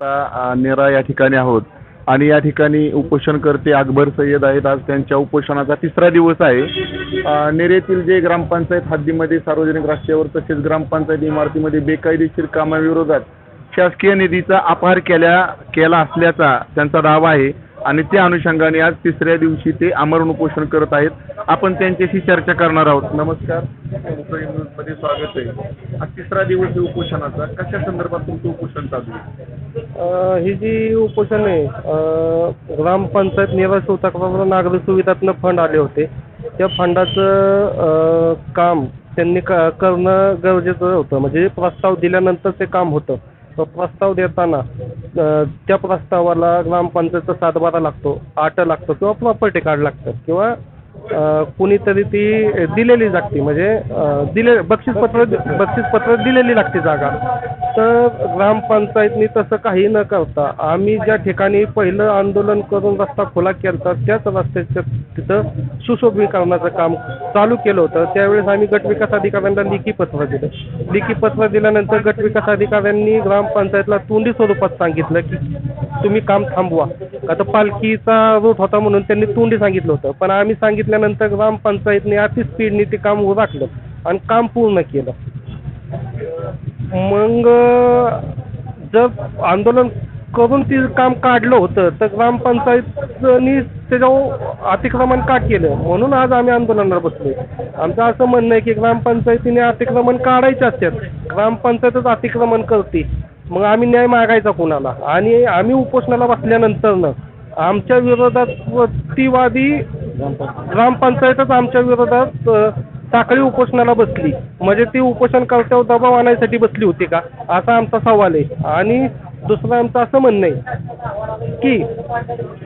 आता नेरा या ठिकाणी आहोत. आणि या ठिकाणी उपोषणकर्ते अकबर सय्यद आहेत. आज त्यांच्या उपोषणाचा तिसरा दिवस आहे. नेरेतील जे ग्रामपंचायत हद्दीमध्ये सार्वजनिक रस्त्यावर तसेच ग्रामपंचायत इमारतीमध्ये बेकायदेशीर कामाविरोधात शासकीय निधीचा अपहार केल्या केला असल्याचा त्यांचा दावा आहे. आणि त्या अनुषंगाने आज तिसऱ्या दिवशी ते आमरण उपोषण करत आहेत. आपण त्यांच्याशी चर्चा करणार आहोत. नमस्कार. मुंबई स्वागत आहे. आज तिसरा दिवस आहे उपोषणाचा. कशा संदर्भात तुमचं उपोषण चालू आहे? ही जी उपोषण आहे ग्रामपंचायत निवास तक्रार नागरी सुविधातनं फंड आले होते. त्या फंडाचं काम त्यांनी क करणं गरजेचं होतं. म्हणजे प्रस्ताव दिल्यानंतर ते काम होतं. तो प्रस्ताव देताना त्या प्रस्तावाला ग्रामपंचायतचा सातबारा लागतो आट लागतो किंवा प्रॉपर्टी कार्ड लागतं किंवा कुणीतरी ती दिलेली लागते म्हणजे दिले बक्षीसपत्र बक्षीसपत्र दिलेली लागते जागा. तर ग्रामपंचायतनी तसं काही न करता आम्ही ज्या ठिकाणी पहिलं आंदोलन करून रस्ता खुला केला त्याच रस्त्याच्या तिथं सुशोभीकरणाचं काम चालू केलं होतं. त्यावेळेस आम्ही गटविकास अधिकाऱ्यांना लिखी पत्र दिलं. लिखी पत्र दिल्यानंतर गटविकास अधिकाऱ्यांनी ग्रामपंचायतला तोंडी स्वरूपात सांगितलं की तुम्ही काम थांबवा. आता पालखीचा रूट होता म्हणून त्यांनी तोंडी सांगितलं होतं. पण आम्ही सांगितल्यानंतर ग्रामपंचायतने अति स्पीडने ते काम राखलं आणि काम पूर्ण केलं. मग जर आंदोलन करून ते काम काढलं होतं तर ग्रामपंचायतनी त्याच्यावर अतिक्रमण का केलं? म्हणून आज आम्ही आंदोलनाला बसलो आमचं असं म्हणणं आहे की ग्रामपंचायतीने अतिक्रमण काढायचे असतात. ग्रामपंचायतच अतिक्रमण करते. मग आम्ही न्याय मागायचा कुणाला? आणि आम्ही उपोषणाला बसल्यानंतरनं आमच्या विरोधात प्रतिवादी ग्रामपंचायतच आमच्या विरोधात साखळी उपोषणाला बसली. म्हणजे ती उपोषणकर्त्यावर दबाव आणायसाठी बसली होती का? असा आमचा सवाल आहे. आणि दुसरं आमचं असं म्हणणं आहे की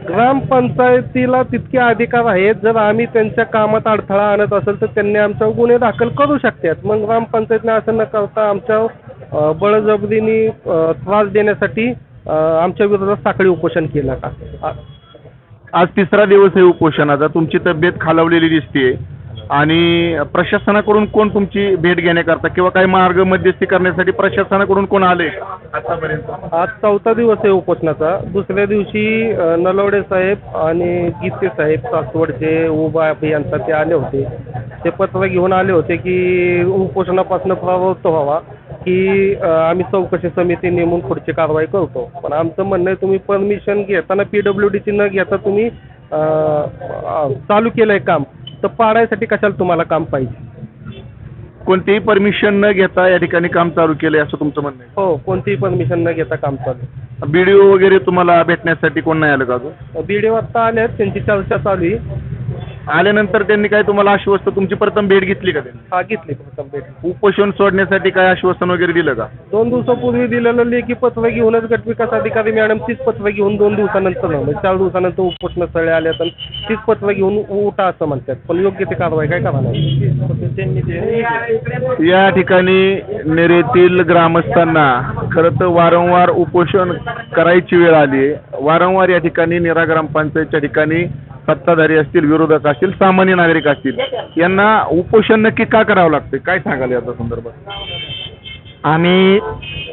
ग्रामपंचायतीला तितके अधिकार आहेत. जर आम्ही त्यांच्या कामात अडथळा आणत असेल तर त्यांनी आमच्यावर गुन्हे दाखल करू शकतात. मग ग्रामपंचायतने असं न करता आमच्या बळजबरीने त्रास देण्यासाठी आमच्या विरोधात साखळी उपोषण केलं का? आज तिसरा दिवस आहे उपोषणाचा. तुमची तब्येत खालावलेली दिसते आणि प्रशासनाकडून कोण तुमची भेट घेण्याकरता किंवा काही मार्ग मध्यस्थी करण्यासाठी प्रशासनाकडून कोण आले? आतापर्यंत. आज चौथा दिवस आहे उपोषणाचा. दुसऱ्या दिवशी नलवडे साहेब आणि गीते साहेब सासवडचे उभा अभियंता ते आले होते. ते पत्र घेऊन आले होते की उपोषणापासून प्रवृत्त व्हावा. की आम्ही चौकशी समिती नेमून पुढची कारवाई करतो. पण आमचं म्हणणं आहे तुम्ही परमिशन घेताना पी डब्ल्यू डीची न घेता तुम्ही चालू केलं आहे काम. तर पाडायसाठी कशाला तुम्हाला काम पाहिजे? कोणतीही परमिशन न घेता या ठिकाणी काम चालू केलंय असं तुमचं म्हणणं हो कोणतीही परमिशन न घेता काम चालू आहे. बीडीओ वगैरे तुम्हाला भेटण्यासाठी कोण नाही आलं का अजून? बी डी आता आले आहेत त्यांची चर्चा चालू आहे. आल्यानंतर त्यांनी काय तुम्हाला आश्वस्त तुमची प्रथम भेट घेतली का त्यांनी? हा घेतली प्रथम भेट. उपोषण सोडण्यासाठी काय आश्वासन वगैरे दिलं का? दोन दिवसापूर्वी दिलेलं लेखी पत्र घेऊनच गटविकास अधिकारी मॅडम तीच पत्र घेऊन दोन दिवसानंतर म्हणजे चार दिवसानंतर उपोषण स्थळी आले तर तीच पत्र घेऊन उठा असं म्हणतात. पण योग्य ते कारवाई काय करा नाही या ठिकाणी नेरेतील ग्रामस्थांना खरं तर वारंवार उपोषण करायची वेळ आली. वारंवार या ठिकाणी नेरा ग्रामपंचायतच्या ठिकाणी सत्ताधारी असतील विरोधक असतील सामान्य नागरिक असतील यांना उपोषण नक्की का करावं लागतं काय सांगाल याचा संदर्भात? आम्ही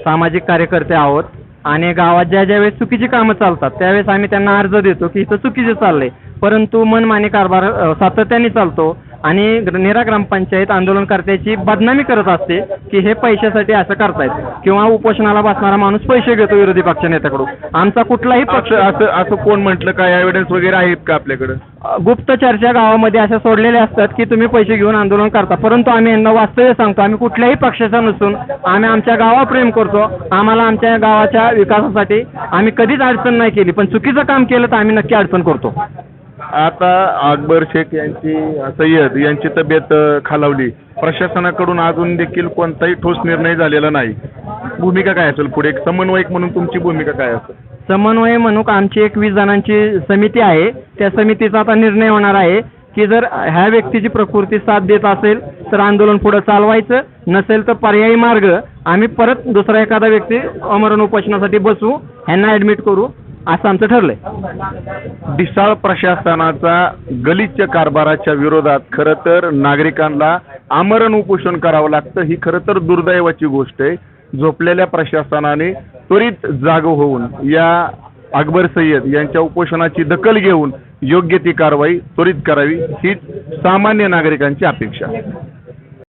सामाजिक कार्यकर्ते आहोत आणि गावात ज्या ज्या वेळेस चुकीची कामं चालतात त्यावेळेस आम्ही त्यांना अर्ज देतो की इथं चुकीचे चाललंय. परंतु मनमानी कारभार अ, सातत्याने चालतो. आणि नेरा ग्रामपंचायत आंदोलनकर्त्याची बदनामी करत असते की हे पैशासाठी असं करतायत किंवा उपोषणाला बसणारा माणूस पैसे घेतो विरोधी पक्ष नेत्याकडून. आमचा कुठलाही पक्ष असं असं असं कोण म्हटलं? काय एव्हिडन्स वगैरे आहेत का आपल्याकडे? गुप्त चर्चा गावामध्ये अशा सोडलेल्या असतात की तुम्ही पैसे घेऊन आंदोलन करता. परंतु आम्ही यांना वास्तव्य सांगतो. आम्ही कुठल्याही पक्षाचा नसून आम्ही आमच्या गावा प्रेम करतो. आम्हाला आमच्या गावाच्या विकासासाठी आम्ही कधीच अडचण नाही केली. पण चुकीचं काम केलं तर आम्ही नक्की अडचण करतो. आता अकबर शेख यांची सय्यद यांची तब्येत खालावली. प्रशासनाकडून अजून देखील कोणताही ठोस निर्णय झालेला नाही. भूमिका काय असेल पुढे? एक समन्वयक म्हणून तुमची भूमिका काय असेल? समन्वय म्हणून आमची एक वीस जणांची समिती आहे. त्या समितीचा आता निर्णय होणार आहे की जर ह्या व्यक्तीची प्रकृती साथ देत असेल तर आंदोलन पुढं चालवायचं. नसेल तर पर्यायी मार्ग. आम्ही परत दुसरा एखादा व्यक्ती अमरण उपोषणासाठी बसू ह्यांना ॲडमिट करू. असं आमचं ठरलंय. डिसाळ प्रशासनाचा गलिच्छ कारभाराच्या विरोधात खरं तर नागरिकांना आमरण उपोषण करावं लागतं ही खरं तर दुर्दैवाची गोष्ट आहे. झोपलेल्या प्रशासनाने त्वरित जाग होऊन या अकबर सय्यद यांच्या उपोषणाची दखल घेऊन योग्य ती कारवाई त्वरित करावी हीच सामान्य नागरिकांची अपेक्षा आहे.